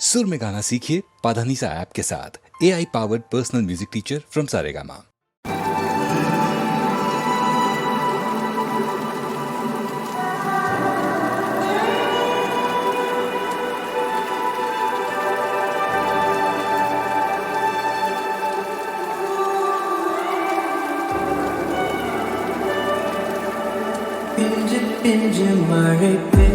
सुर में गाना सीखिए पाधानीसा ऐप के साथ A I powered personal music teacher from Saregama பிஞ்சு பிஞ்சு my baby.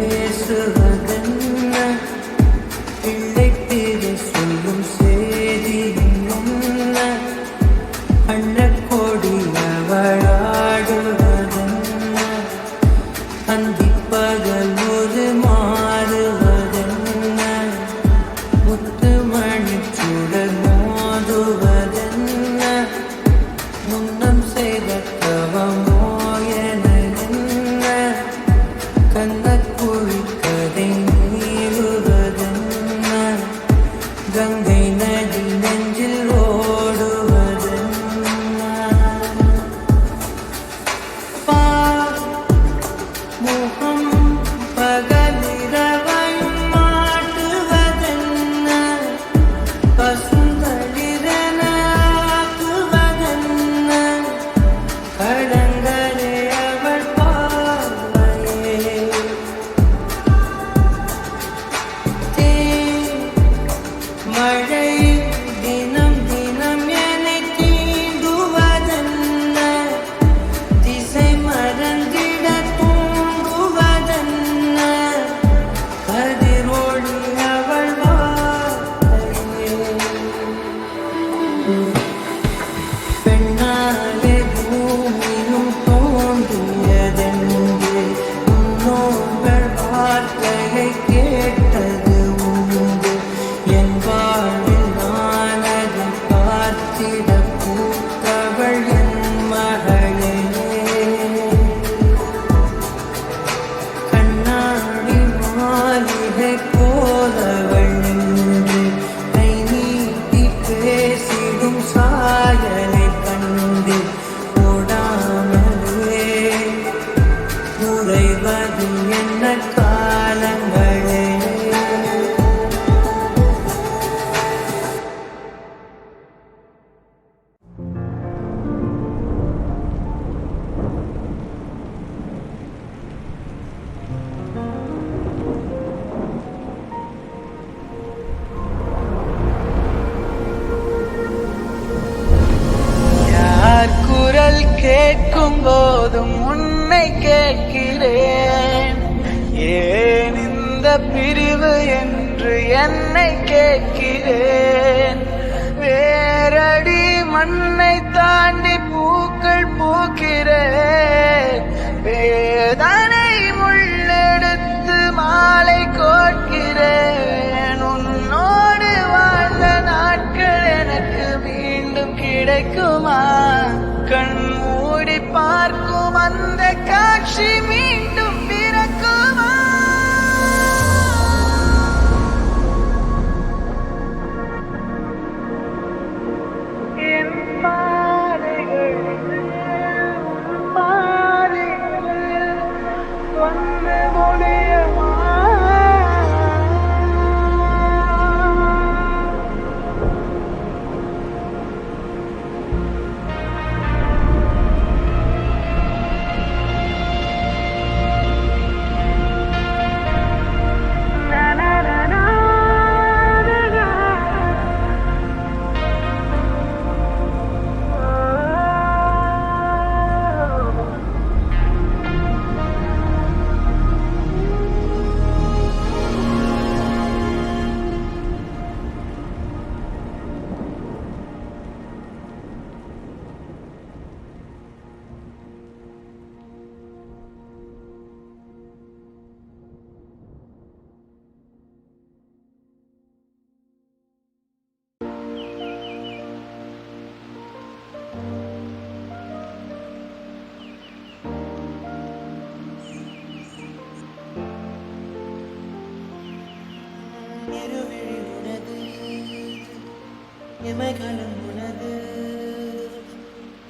Kurai vadin yenna ko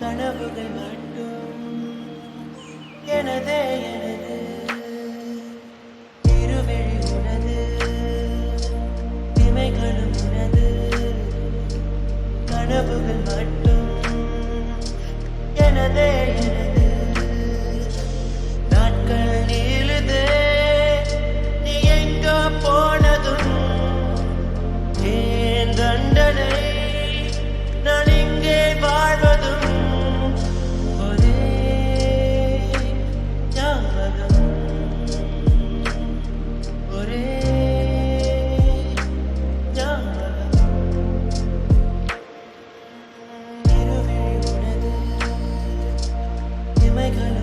கனவுகள் மட்டும். எனதே என like a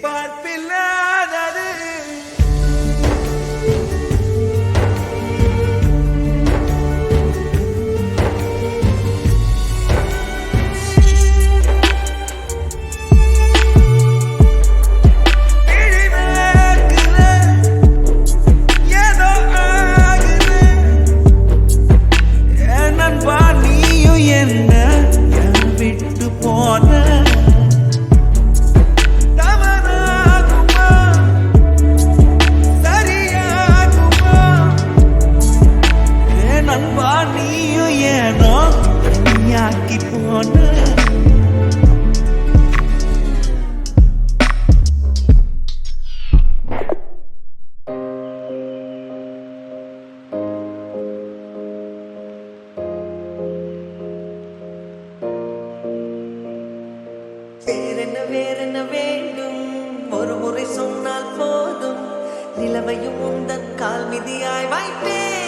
But pilar உண்மையும் உந்தன் கால் மிதியாய் வைப்பேனே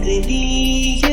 给你。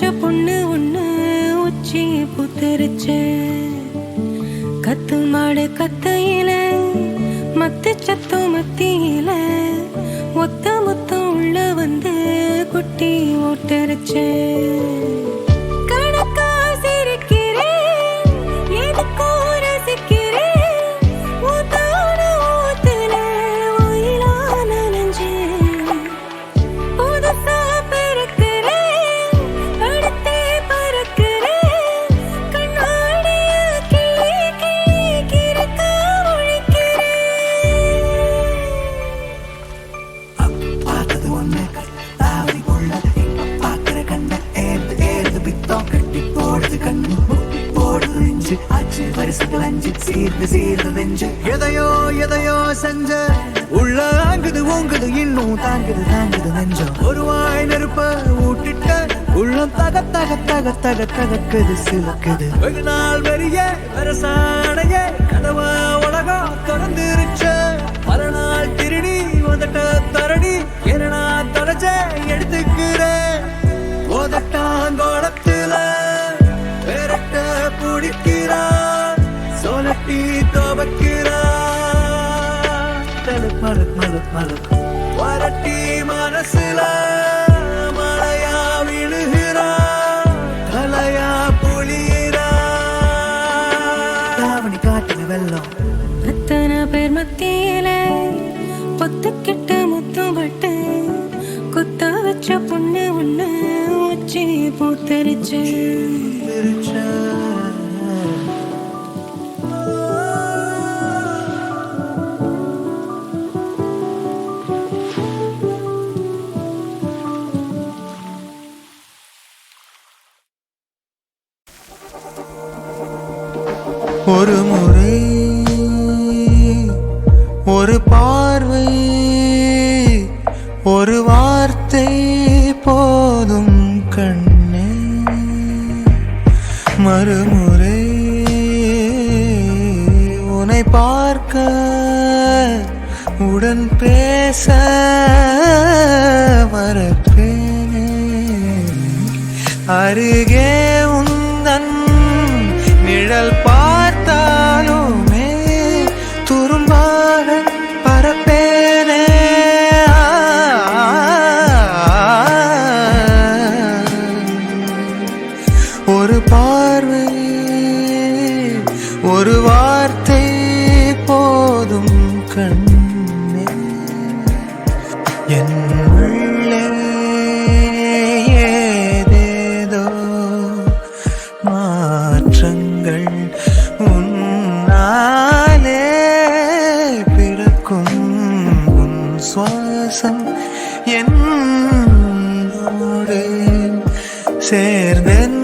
வச்ச பொண்ணு ஒண்ணு உச்சி புத்தரிச்ச. கத்து மாடு கத்தையில மத்து சத்தம் மத்தியில ஒத்த மொத்தம் உள்ள வந்து குட்டி ஓட்டரிச்சேன் அச்சு அஞ்சு சீர்ந்து சீர்ந்து நெஞ்சு எதையோ எதையோ செஞ்ச உள்ள ஆங்குது ஓங்குது இன்னும் தாங்குது தாங்குது நெஞ்சம் ஒரு வாய் நெருப்ப ஊட்டிட்ட உள்ளம் தக தக தக தக தகக்குது சிலக்குது. வெகு நாள் வெறிய வரசாடைய கதவா உலகம் திறந்துருச்சு. பல நாள் திருடி வந்துட்ட தரணி என்னடா தொலைச்ச எடுத்துக்கிறேன் போதட்டாங்கோட துவக்கிறான் தலுக் மலுக் மலுக் மலுக் வரட்டி மனசுல மழையா விழுகிறான் தலையா புளிகிறான் தாவணி காட்டுல வெள்ளம். அத்தனை பேர் மத்தியில பொத்துக்கிட்ட முத்தம் பட்டு குத்த வச்ச பொண்ணு ஒண்ணு உச்சி பூத்தரிச்சு. பேச மறப்பேனே அருகே ചേർന്നെന്ന്